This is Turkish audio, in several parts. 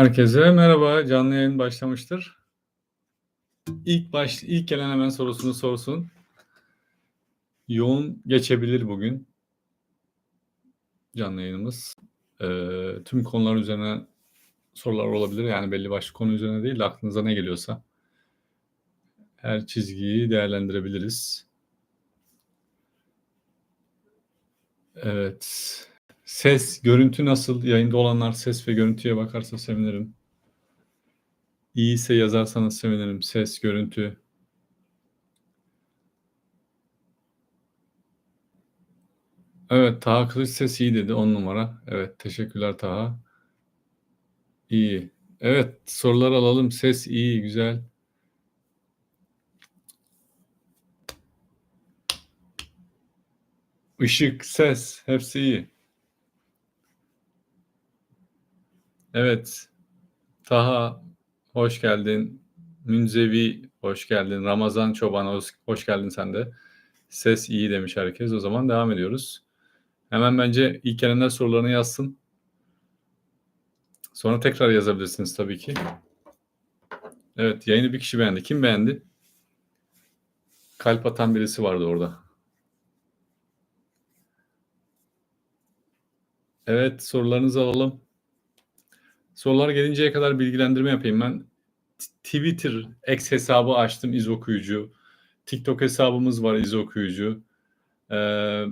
Herkese merhaba. Canlı yayın başlamıştır. İlk baş ilk gelen hemen sorusunu sorsun. Yoğun geçebilir bugün. Canlı yayınımız. Ee, tüm konular üzerine sorular olabilir. Yani belli başlı konu üzerine değil de aklınıza ne geliyorsa. Her çizgiyi değerlendirebiliriz. Evet. Ses, görüntü nasıl? Yayında olanlar ses ve görüntüye bakarsa sevinirim. İyiyse yazarsanız sevinirim. Ses, görüntü. Evet, Taha Kılıç ses iyi dedi. 10 numara. Evet, teşekkürler Taha. İyi. Evet, sorular alalım. Ses iyi, güzel. Işık, ses, hepsi iyi. Evet. Taha hoş geldin. Münzevi hoş geldin. Ramazan Çoban hoş, geldin sen de. Ses iyi demiş herkes. O zaman devam ediyoruz. Hemen bence ilk gelenler sorularını yazsın. Sonra tekrar yazabilirsiniz tabii ki. Evet yayını bir kişi beğendi. Kim beğendi? Kalp atan birisi vardı orada. Evet sorularınızı alalım. Sorular gelinceye kadar bilgilendirme yapayım ben. Twitter X hesabı açtım iz okuyucu. TikTok hesabımız var iz okuyucu. Ee,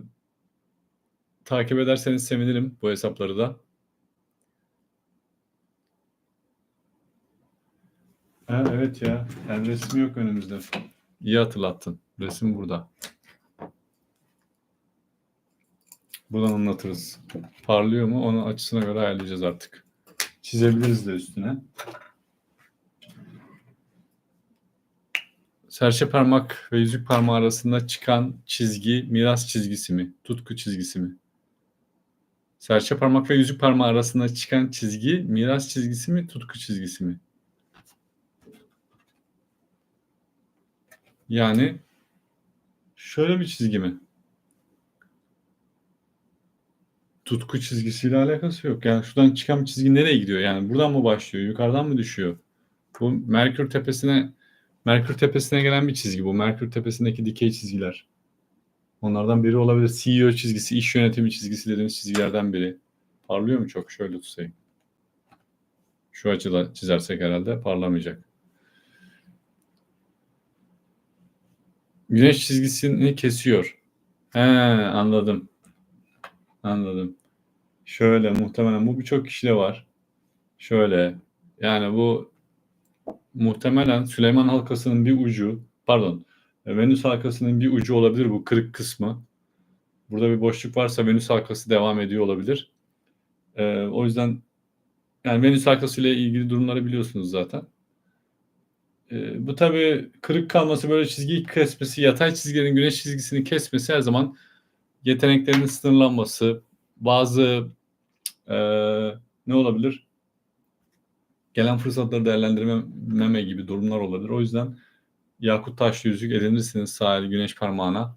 takip ederseniz sevinirim bu hesapları da. Ha, evet ya. Yani resmi yok önümüzde. İyi hatırlattın. Resim burada. Buradan anlatırız. Parlıyor mu? Onun açısına göre ayarlayacağız artık. Çizebiliriz de üstüne. Serçe parmak ve yüzük parmağı arasında çıkan çizgi miras çizgisi mi? Tutku çizgisi mi? Serçe parmak ve yüzük parmağı arasında çıkan çizgi miras çizgisi mi? Tutku çizgisi mi? Yani şöyle bir çizgi mi? Tutku çizgisiyle alakası yok. Yani şuradan çıkan çizgi nereye gidiyor? Yani buradan mı başlıyor? Yukarıdan mı düşüyor? Bu Merkür tepesine Merkür tepesine gelen bir çizgi bu. Merkür tepesindeki dikey çizgiler. Onlardan biri olabilir. CEO çizgisi, iş yönetimi çizgisi dediğimiz çizgilerden biri. Parlıyor mu çok? Şöyle tutayım. Şu açıda çizersek herhalde parlamayacak. Güneş çizgisini kesiyor. He anladım. Anladım. Şöyle muhtemelen bu birçok kişide var. Şöyle yani bu muhtemelen Süleyman halkasının bir ucu pardon Venüs halkasının bir ucu olabilir bu kırık kısmı. Burada bir boşluk varsa Venüs halkası devam ediyor olabilir. Ee, o yüzden yani Venüs halkası ile ilgili durumları biliyorsunuz zaten. Ee, bu tabii kırık kalması böyle çizgiyi kesmesi, yatay çizgilerin güneş çizgisini kesmesi her zaman yeteneklerinin sınırlanması, bazı e, ne olabilir? Gelen fırsatları değerlendirmeme gibi durumlar olabilir. O yüzden yakut taşlı yüzük edinirsiniz sahil güneş parmağına.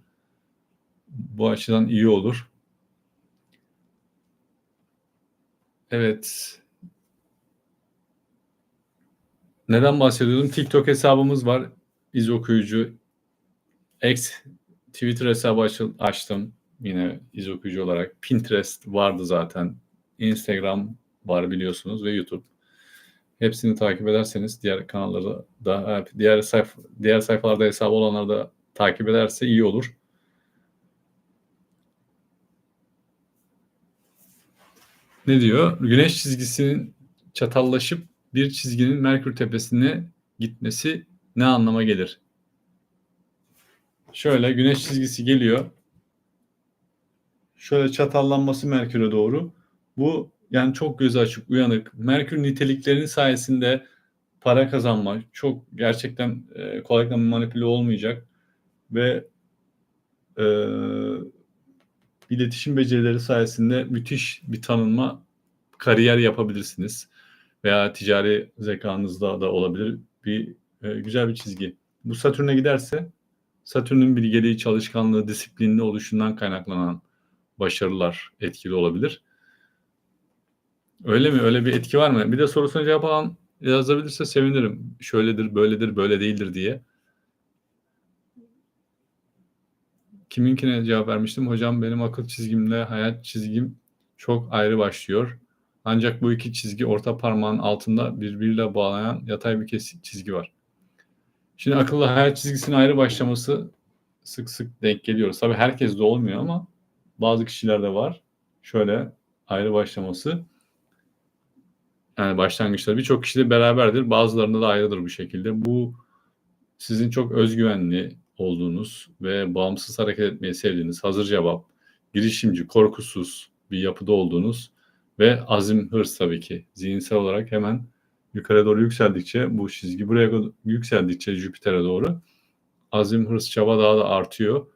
Bu açıdan iyi olur. Evet. Neden bahsediyordum? TikTok hesabımız var. İz okuyucu. X Twitter hesabı açtım yine iz okuyucu olarak. Pinterest vardı zaten. Instagram var biliyorsunuz ve YouTube. Hepsini takip ederseniz diğer kanalları da diğer sayfa diğer sayfalarda hesabı olanlar da takip ederse iyi olur. Ne diyor? Güneş çizgisinin çatallaşıp bir çizginin Merkür tepesine gitmesi ne anlama gelir? Şöyle güneş çizgisi geliyor şöyle çatallanması Merkür'e doğru. Bu yani çok göz açık, uyanık. Merkür niteliklerinin sayesinde para kazanma çok gerçekten e, kolaylıkla manipüle olmayacak ve e, iletişim becerileri sayesinde müthiş bir tanınma kariyer yapabilirsiniz veya ticari zekanızda da olabilir bir e, güzel bir çizgi. Bu Satürn'e giderse Satürn'ün bilgeliği, çalışkanlığı, disiplinli oluşundan kaynaklanan başarılar etkili olabilir. Öyle mi? Öyle bir etki var mı? Bir de sorusuna cevap alan yazabilirse sevinirim. Şöyledir, böyledir, böyle değildir diye. Kiminkine cevap vermiştim? Hocam benim akıl çizgimle hayat çizgim çok ayrı başlıyor. Ancak bu iki çizgi orta parmağın altında birbiriyle bağlayan yatay bir kesik çizgi var. Şimdi akıllı hayat çizgisinin ayrı başlaması sık sık denk geliyoruz. Tabii herkes de olmuyor ama bazı kişilerde var. Şöyle ayrı başlaması. Yani başlangıçta birçok kişide beraberdir. Bazılarında da ayrıdır bu şekilde. Bu sizin çok özgüvenli olduğunuz ve bağımsız hareket etmeyi sevdiğiniz, hazır cevap, girişimci, korkusuz bir yapıda olduğunuz ve azim, hırs tabii ki. Zihinsel olarak hemen yukarı doğru yükseldikçe bu çizgi buraya yükseldikçe Jüpiter'e doğru azim, hırs, çaba daha da artıyor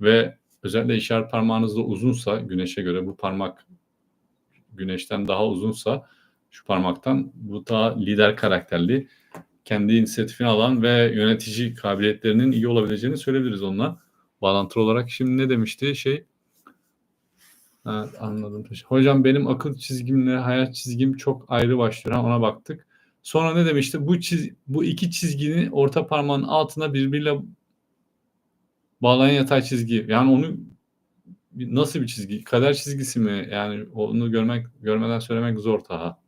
ve özellikle işaret parmağınız da uzunsa güneşe göre bu parmak güneşten daha uzunsa şu parmaktan bu daha lider karakterli kendi inisiyatifini alan ve yönetici kabiliyetlerinin iyi olabileceğini söyleyebiliriz onunla bağlantılı olarak. Şimdi ne demişti şey Evet anladım. Hocam benim akıl çizgimle hayat çizgim çok ayrı başlıyor. Ona baktık. Sonra ne demişti? Bu çiz bu iki çizginin orta parmağın altına birbiriyle bağlayan yatay çizgi. Yani onu nasıl bir çizgi? Kader çizgisi mi? Yani onu görmek görmeden söylemek zor daha.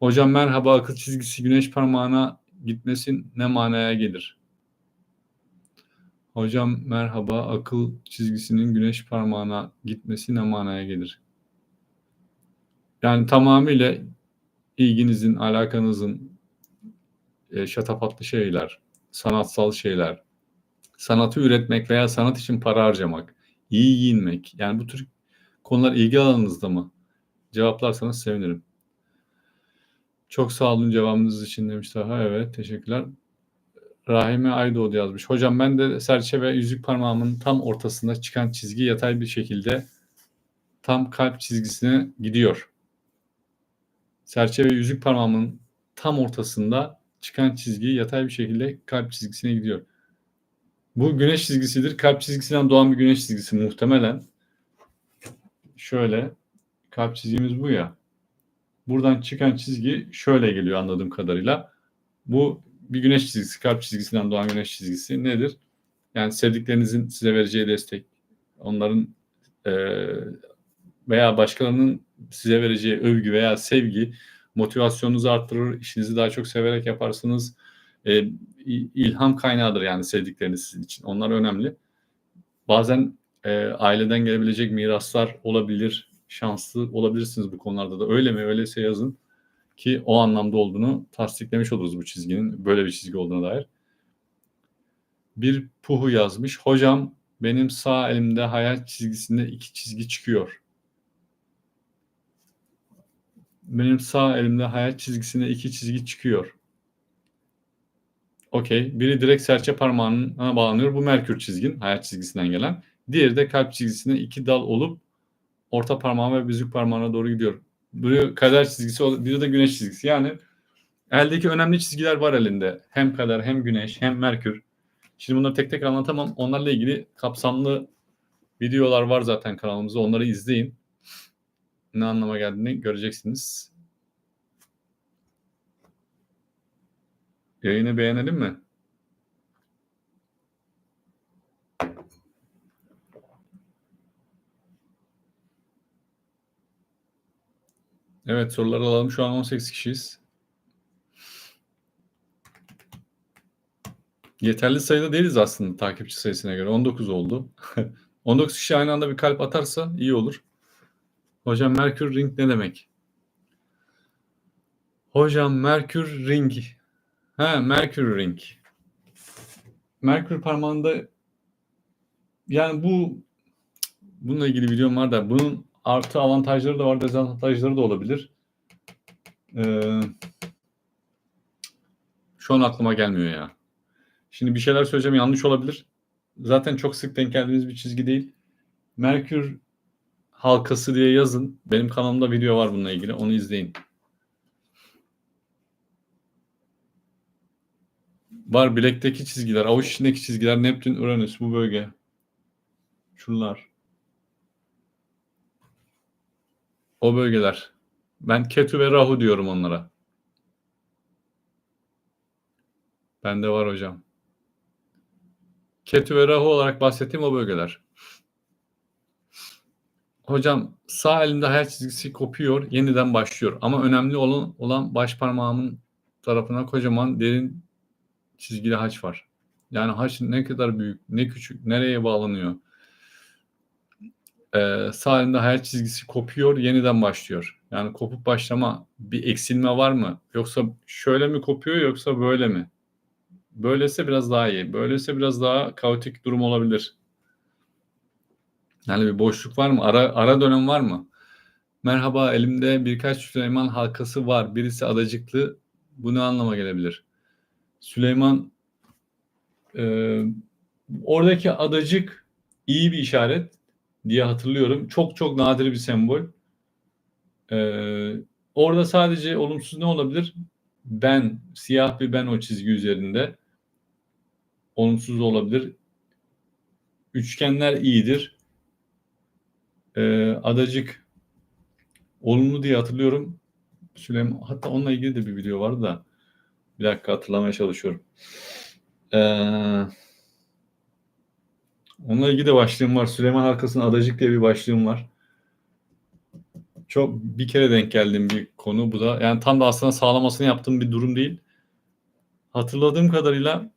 Hocam merhaba akıl çizgisi güneş parmağına gitmesin ne manaya gelir? Hocam merhaba akıl çizgisinin güneş parmağına gitmesi ne manaya gelir? Yani tamamıyla ilginizin, alakanızın e, şatafatlı şeyler, sanatsal şeyler, sanatı üretmek veya sanat için para harcamak, iyi giyinmek. Yani bu tür konular ilgi alanınızda mı? Cevaplarsanız sevinirim. Çok sağ olun cevabınız için demiş daha. Evet teşekkürler. Rahime Aydoğdu yazmış. Hocam ben de serçe ve yüzük parmağımın tam ortasında çıkan çizgi yatay bir şekilde tam kalp çizgisine gidiyor. Serçe ve yüzük parmağımın tam ortasında çıkan çizgi yatay bir şekilde kalp çizgisine gidiyor. Bu güneş çizgisidir. Kalp çizgisinden doğan bir güneş çizgisi muhtemelen. Şöyle kalp çizgimiz bu ya. Buradan çıkan çizgi şöyle geliyor anladığım kadarıyla. Bu bir güneş çizgisi, kalp çizgisinden doğan güneş çizgisi nedir? Yani sevdiklerinizin size vereceği destek, onların e, veya başkalarının size vereceği övgü veya sevgi motivasyonunuzu arttırır, işinizi daha çok severek yaparsınız. E, ilham kaynağıdır yani sevdikleriniz sizin için. Onlar önemli. Bazen e, aileden gelebilecek miraslar olabilir, şanslı olabilirsiniz bu konularda da. Öyle mi? Öyleyse yazın ki o anlamda olduğunu tasdiklemiş oluruz bu çizginin. Böyle bir çizgi olduğuna dair. Bir puhu yazmış. Hocam benim sağ elimde hayal çizgisinde iki çizgi çıkıyor. Benim sağ elimde hayal çizgisinde iki çizgi çıkıyor. Okey. Biri direkt serçe parmağına bağlanıyor. Bu Merkür çizgin. Hayat çizgisinden gelen. Diğeri de kalp çizgisine iki dal olup orta parmağı ve büzük parmağına doğru gidiyor. Biri kader çizgisi, biri de güneş çizgisi. Yani eldeki önemli çizgiler var elinde. Hem kader, hem güneş, hem merkür. Şimdi bunları tek tek anlatamam. Onlarla ilgili kapsamlı videolar var zaten kanalımızda. Onları izleyin. Ne anlama geldiğini göreceksiniz. Yayını beğenelim mi? Evet soruları alalım. Şu an 18 kişiyiz. Yeterli sayıda değiliz aslında takipçi sayısına göre. 19 oldu. 19 kişi aynı anda bir kalp atarsa iyi olur. Hocam Merkür Ring ne demek? Hocam Merkür Ring. Ha Merkür Ring. Merkür parmağında yani bu bununla ilgili videom var da bunun artı avantajları da var, dezavantajları da olabilir. Ee, şu an aklıma gelmiyor ya. Şimdi bir şeyler söyleyeceğim yanlış olabilir. Zaten çok sık denk geldiğimiz bir çizgi değil. Merkür halkası diye yazın. Benim kanalımda video var bununla ilgili. Onu izleyin. Var bilekteki çizgiler, avuç içindeki çizgiler, Neptün, Uranüs bu bölge. Şunlar. O bölgeler. Ben Ketu ve Rahu diyorum onlara. Bende var hocam. Ketu ve Rahu olarak bahsettiğim o bölgeler. Hocam sağ elimde hayat çizgisi kopuyor, yeniden başlıyor. Ama önemli olan, olan baş parmağımın tarafına kocaman derin çizgili haç var. Yani haç ne kadar büyük, ne küçük, nereye bağlanıyor? Ee, sağ hayat çizgisi kopuyor, yeniden başlıyor. Yani kopup başlama bir eksilme var mı? Yoksa şöyle mi kopuyor yoksa böyle mi? Böylese biraz daha iyi. Böylese biraz daha kaotik durum olabilir. Yani bir boşluk var mı? Ara, ara dönem var mı? Merhaba elimde birkaç Süleyman halkası var. Birisi adacıklı. Bu ne anlama gelebilir? Süleyman e, oradaki adacık iyi bir işaret diye hatırlıyorum. Çok çok nadir bir sembol. E, orada sadece olumsuz ne olabilir? Ben, siyah bir ben o çizgi üzerinde. Olumsuz olabilir. Üçgenler iyidir. E, adacık olumlu diye hatırlıyorum. Süleyman hatta onunla ilgili de bir video vardı da bir dakika hatırlamaya çalışıyorum. Ee, onunla ilgili de başlığım var. Süleyman Halkası'nın Adacık diye bir başlığım var. Çok bir kere denk geldiğim bir konu bu da. Yani tam da aslında sağlamasını yaptığım bir durum değil. Hatırladığım kadarıyla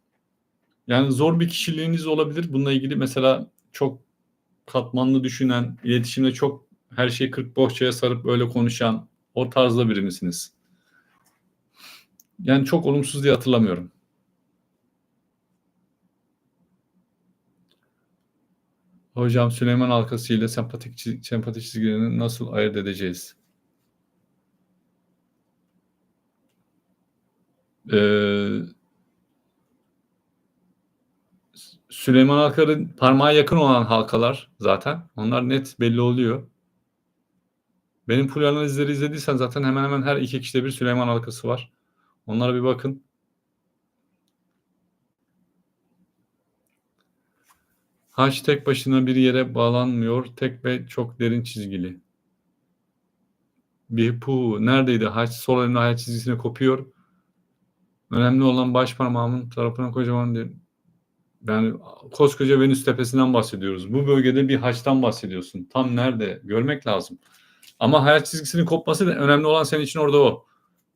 yani zor bir kişiliğiniz olabilir. Bununla ilgili mesela çok katmanlı düşünen, iletişimde çok her şeyi kırk bohçaya sarıp öyle konuşan o tarzda biri misiniz? Yani çok olumsuz diye hatırlamıyorum. Hocam Süleyman halkası ile sempatik, sempatik çizgilerini nasıl ayırt edeceğiz? Ee, Süleyman halkaların parmağa yakın olan halkalar zaten. Onlar net belli oluyor. Benim full analizleri izlediysen zaten hemen hemen her iki kişide bir Süleyman halkası var. Onlara bir bakın. Haç tek başına bir yere bağlanmıyor. Tek ve çok derin çizgili. Bir pu neredeydi? Haç sol elimle haç çizgisine kopuyor. Önemli olan baş parmağımın tarafına kocaman bir yani koskoca Venüs tepesinden bahsediyoruz. Bu bölgede bir haçtan bahsediyorsun. Tam nerede? Görmek lazım. Ama hayat çizgisinin kopması da önemli olan senin için orada o.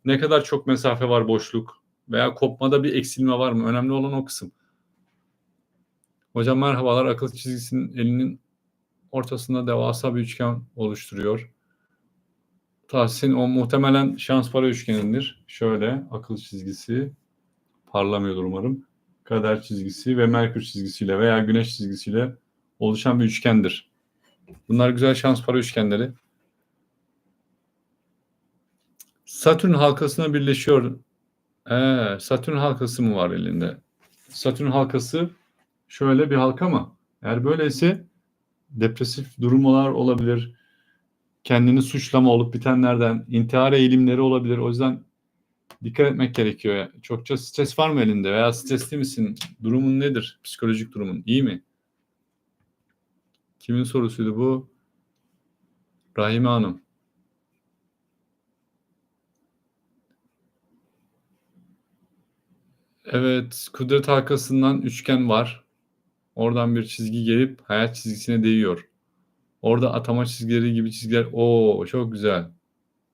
Ne kadar çok mesafe var boşluk veya kopmada bir eksilme var mı? Önemli olan o kısım. Hocam merhabalar. Akıl çizgisinin elinin ortasında devasa bir üçgen oluşturuyor. Tahsin o muhtemelen şans para üçgenindir. Şöyle akıl çizgisi parlamıyordur umarım. Kader çizgisi ve Merkür çizgisiyle veya Güneş çizgisiyle oluşan bir üçgendir. Bunlar güzel şans para üçgenleri. Satürn halkasına birleşiyor. Ee, Satürn halkası mı var elinde? Satürn halkası şöyle bir halka mı? Eğer böyleyse depresif durumlar olabilir. Kendini suçlama olup bitenlerden intihar eğilimleri olabilir. O yüzden dikkat etmek gerekiyor. Çokça stres var mı elinde veya stresli misin? Durumun nedir? Psikolojik durumun iyi mi? Kimin sorusuydu bu? Rahime Hanım. Evet, kudret halkasından üçgen var. Oradan bir çizgi gelip hayat çizgisine değiyor. Orada atama çizgileri gibi çizgiler. Oo, çok güzel.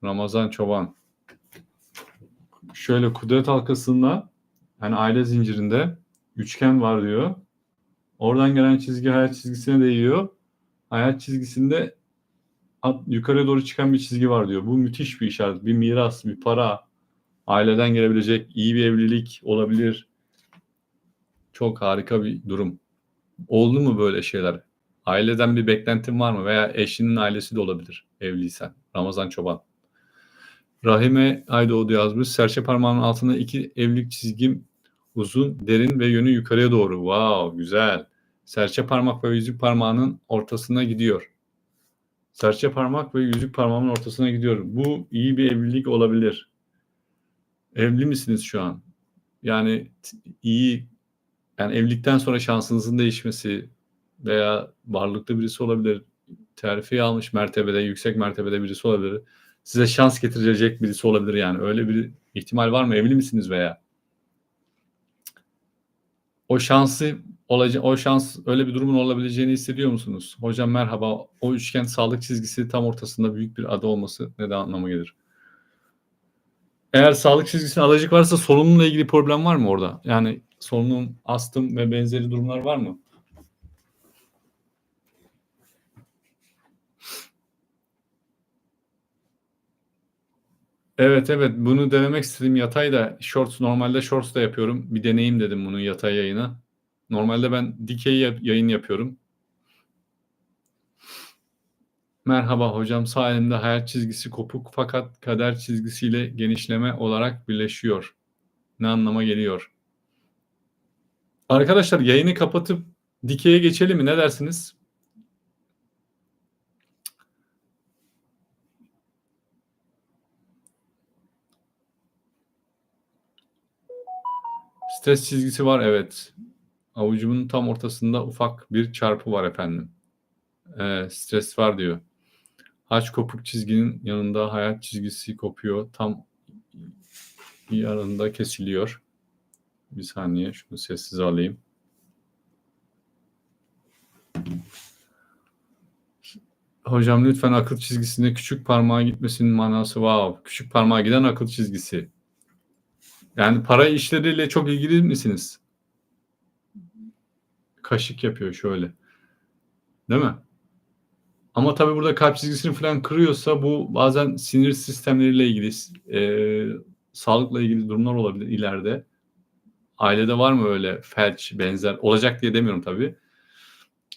Ramazan Çoban. Şöyle kudret halkasında yani aile zincirinde üçgen var diyor. Oradan gelen çizgi hayat çizgisine değiyor. Hayat çizgisinde at, yukarıya doğru çıkan bir çizgi var diyor. Bu müthiş bir işaret. Bir miras, bir para, aileden gelebilecek iyi bir evlilik olabilir. Çok harika bir durum. Oldu mu böyle şeyler? Aileden bir beklentin var mı? Veya eşinin ailesi de olabilir evliysen. Ramazan Çoban. Rahime Aydoğdu yazmış. Serçe parmağının altında iki evlilik çizgim uzun, derin ve yönü yukarıya doğru. Wow, güzel. Serçe parmak ve yüzük parmağının ortasına gidiyor. Serçe parmak ve yüzük parmağının ortasına gidiyor. Bu iyi bir evlilik olabilir. Evli misiniz şu an? Yani iyi yani evlilikten sonra şansınızın değişmesi veya varlıklı birisi olabilir. Terfi almış mertebede, yüksek mertebede birisi olabilir. size şans getirecek birisi olabilir yani. Öyle bir ihtimal var mı? Evli misiniz veya? O şansı olacak o şans öyle bir durumun olabileceğini hissediyor musunuz? Hocam merhaba. O üçgen sağlık çizgisi tam ortasında büyük bir ada olması neden anlama gelir? Eğer sağlık çizgisine adacık varsa solunumla ilgili problem var mı orada? Yani solunum, astım ve benzeri durumlar var mı? Evet evet bunu denemek istedim yatay da shorts normalde shorts da yapıyorum. Bir deneyim dedim bunu yatay yayına. Normalde ben dikey yayın yapıyorum. Merhaba hocam sağ elimde hayat çizgisi kopuk fakat kader çizgisiyle genişleme olarak birleşiyor. Ne anlama geliyor? Arkadaşlar yayını kapatıp dikeye geçelim mi? Ne dersiniz? Stres çizgisi var evet. Avucumun tam ortasında ufak bir çarpı var efendim. Ee, stres var diyor. Haç kopuk çizginin yanında hayat çizgisi kopuyor. Tam yanında kesiliyor. Bir saniye şunu sessiz alayım. Hocam lütfen akıl çizgisinde küçük parmağa gitmesinin manası wow. Küçük parmağa giden akıl çizgisi. Yani para işleriyle çok ilgili misiniz? Kaşık yapıyor şöyle. Değil mi? Ama tabii burada kalp çizgisini falan kırıyorsa bu bazen sinir sistemleriyle ilgili, e, sağlıkla ilgili durumlar olabilir ileride. Ailede var mı öyle felç benzer? Olacak diye demiyorum tabii.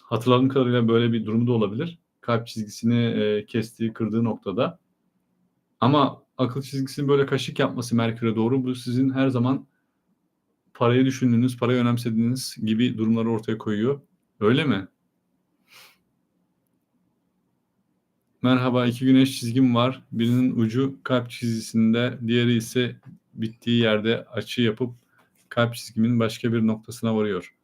Hatırladığım kadarıyla böyle bir durum da olabilir. Kalp çizgisini e, kestiği, kırdığı noktada. Ama akıl çizgisinin böyle kaşık yapması Merkür'e doğru bu sizin her zaman parayı düşündüğünüz, parayı önemsediğiniz gibi durumları ortaya koyuyor. Öyle mi? Merhaba iki güneş çizgim var. Birinin ucu kalp çizgisinde, diğeri ise bittiği yerde açı yapıp kalp çizgimin başka bir noktasına varıyor.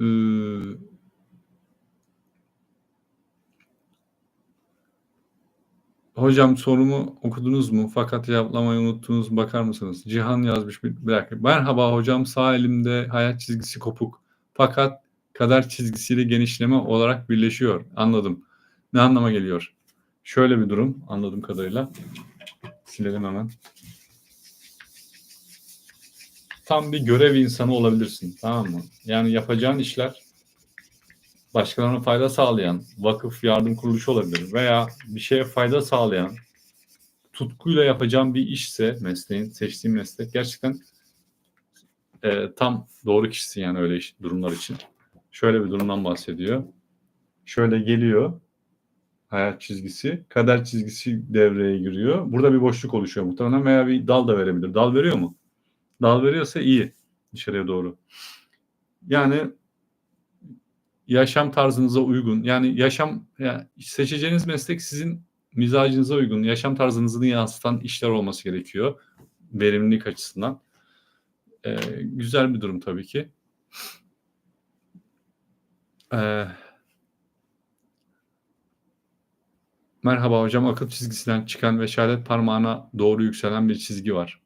Ee, hocam sorumu okudunuz mu? Fakat cevaplamayı unuttunuz. Bakar mısınız? Cihan yazmış bir, bir dakika. Merhaba hocam sağ elimde hayat çizgisi kopuk. Fakat kader çizgisiyle genişleme olarak birleşiyor. Anladım. Ne anlama geliyor? Şöyle bir durum anladığım kadarıyla. Silelim hemen. Tam bir görev insanı olabilirsin. Tamam mı? Yani yapacağın işler başkalarına fayda sağlayan, vakıf yardım kuruluşu olabilir veya bir şeye fayda sağlayan, tutkuyla yapacağın bir işse mesleğin, seçtiğin meslek gerçekten e, tam doğru kişisin yani öyle iş, durumlar için. Şöyle bir durumdan bahsediyor. Şöyle geliyor hayat çizgisi, kader çizgisi devreye giriyor. Burada bir boşluk oluşuyor muhtemelen veya bir dal da verebilir. Dal veriyor mu? Dal veriyorsa iyi dışarıya doğru. Yani yaşam tarzınıza uygun. Yani yaşam yani seçeceğiniz meslek sizin mizacınıza uygun, yaşam tarzınızı yansıtan işler olması gerekiyor. Verimlilik açısından. Ee, güzel bir durum tabii ki. Ee, merhaba hocam akıl çizgisinden çıkan ve şehadet parmağına doğru yükselen bir çizgi var.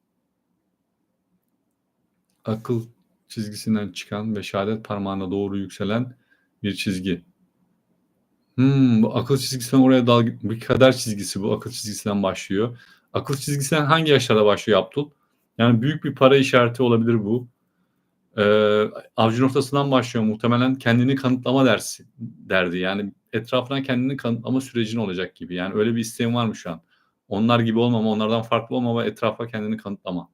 Akıl çizgisinden çıkan ve şehadet parmağına doğru yükselen bir çizgi. Hmm, bu akıl çizgisinden oraya dal bir kader çizgisi bu akıl çizgisinden başlıyor. Akıl çizgisinden hangi yaşlarda başlıyor Abdul? Yani büyük bir para işareti olabilir bu. Ee, avcı noktasından başlıyor muhtemelen kendini kanıtlama dersi derdi. Yani etrafına kendini kanıtlama sürecin olacak gibi. Yani öyle bir isteğim var mı şu an? Onlar gibi olmama, onlardan farklı olmama, etrafa kendini kanıtlama.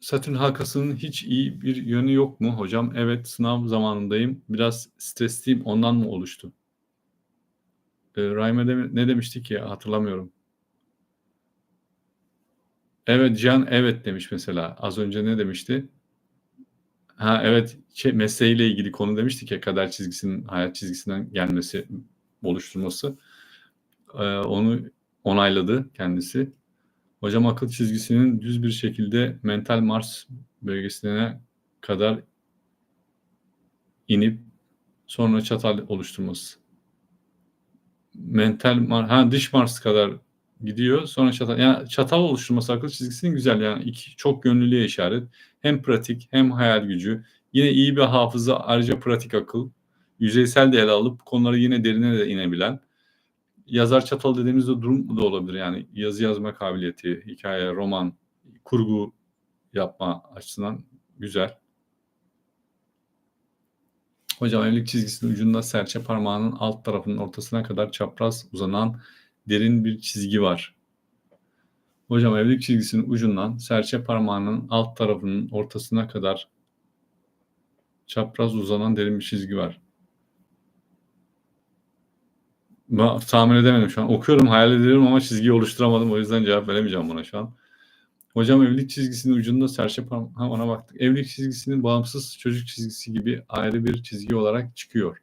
Satürn halkasının hiç iyi bir yönü yok mu hocam? Evet sınav zamanındayım. Biraz stresliyim ondan mı oluştu? E, Rahime de, ne demiştik ya hatırlamıyorum. Evet Can evet demiş mesela. Az önce ne demişti? Ha evet şey, mesleğiyle ilgili konu demiştik ya kader çizgisinin hayat çizgisinden gelmesi, oluşturması. Ee, onu onayladı kendisi. Hocam akıl çizgisinin düz bir şekilde mental Mars bölgesine kadar inip sonra çatal oluşturması. Mental mar ha dış Mars kadar gidiyor sonra çatal yani çatal oluşturması akıl çizgisinin güzel yani iki çok yönlülüğe işaret. Hem pratik hem hayal gücü. Yine iyi bir hafıza ayrıca pratik akıl. Yüzeysel de ele alıp konuları yine derine de inebilen. Yazar çatal dediğimizde durum da olabilir yani yazı yazma kabiliyeti, hikaye, roman, kurgu yapma açısından güzel. Hocam evlilik çizgisinin ucunda serçe parmağının alt tarafının ortasına kadar çapraz uzanan derin bir çizgi var. Hocam evlilik çizgisinin ucundan serçe parmağının alt tarafının ortasına kadar çapraz uzanan derin bir çizgi var. Ben tahmin edemedim şu an. Okuyorum, hayal ediyorum ama çizgiyi oluşturamadım. O yüzden cevap veremeyeceğim buna şu an. Hocam evlilik çizgisinin ucunda serçe parmağı ha, ona baktık. Evlilik çizgisinin bağımsız çocuk çizgisi gibi ayrı bir çizgi olarak çıkıyor.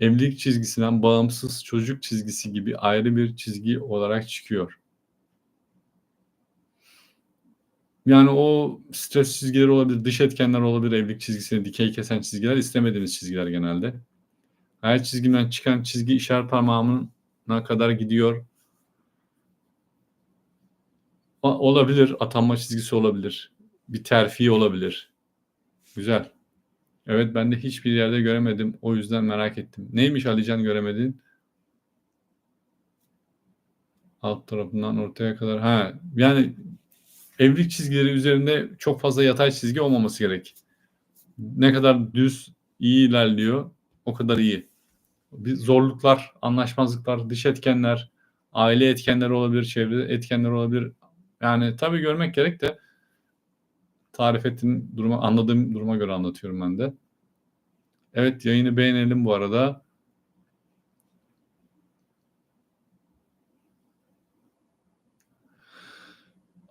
Evlilik çizgisinden bağımsız çocuk çizgisi gibi ayrı bir çizgi olarak çıkıyor. Yani o stres çizgileri olabilir, dış etkenler olabilir, evlilik çizgisini dikey kesen çizgiler, istemediğimiz çizgiler genelde. Her çizgimden çıkan çizgi işaret parmağımına kadar gidiyor. Olabilir, atanma çizgisi olabilir. Bir terfi olabilir. Güzel. Evet ben de hiçbir yerde göremedim. O yüzden merak ettim. Neymiş Alican göremedin? Alt tarafından ortaya kadar. Ha, yani evlilik çizgileri üzerinde çok fazla yatay çizgi olmaması gerek. Ne kadar düz iyi ilerliyor o kadar iyi. Bir zorluklar, anlaşmazlıklar, dış etkenler, aile etkenleri olabilir, çevre etkenleri olabilir. Yani tabii görmek gerek de tarif ettiğin duruma, anladığım duruma göre anlatıyorum ben de. Evet yayını beğenelim bu arada.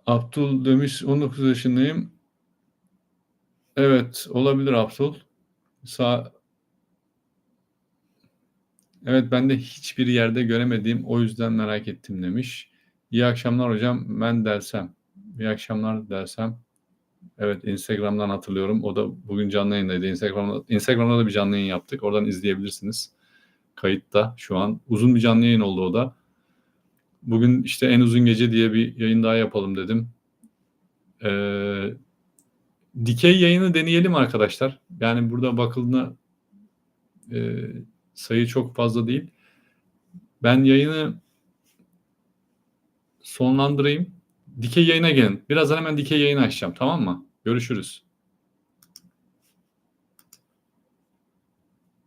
Abdul demiş 19 yaşındayım. Evet olabilir Abdul. Sağ Evet ben de hiçbir yerde göremediğim o yüzden merak ettim demiş. İyi akşamlar hocam ben dersem. İyi akşamlar dersem. Evet Instagram'dan hatırlıyorum. O da bugün canlı yayındaydı. Instagram'da, Instagram'da da bir canlı yayın yaptık. Oradan izleyebilirsiniz. Kayıtta şu an. Uzun bir canlı yayın oldu o da. Bugün işte en uzun gece diye bir yayın daha yapalım dedim. Ee, dikey yayını deneyelim arkadaşlar. Yani burada bakıldığında e, sayı çok fazla değil. Ben yayını sonlandırayım. Dikey yayına gelin. Birazdan hemen dikey yayını açacağım. Tamam mı? Görüşürüz.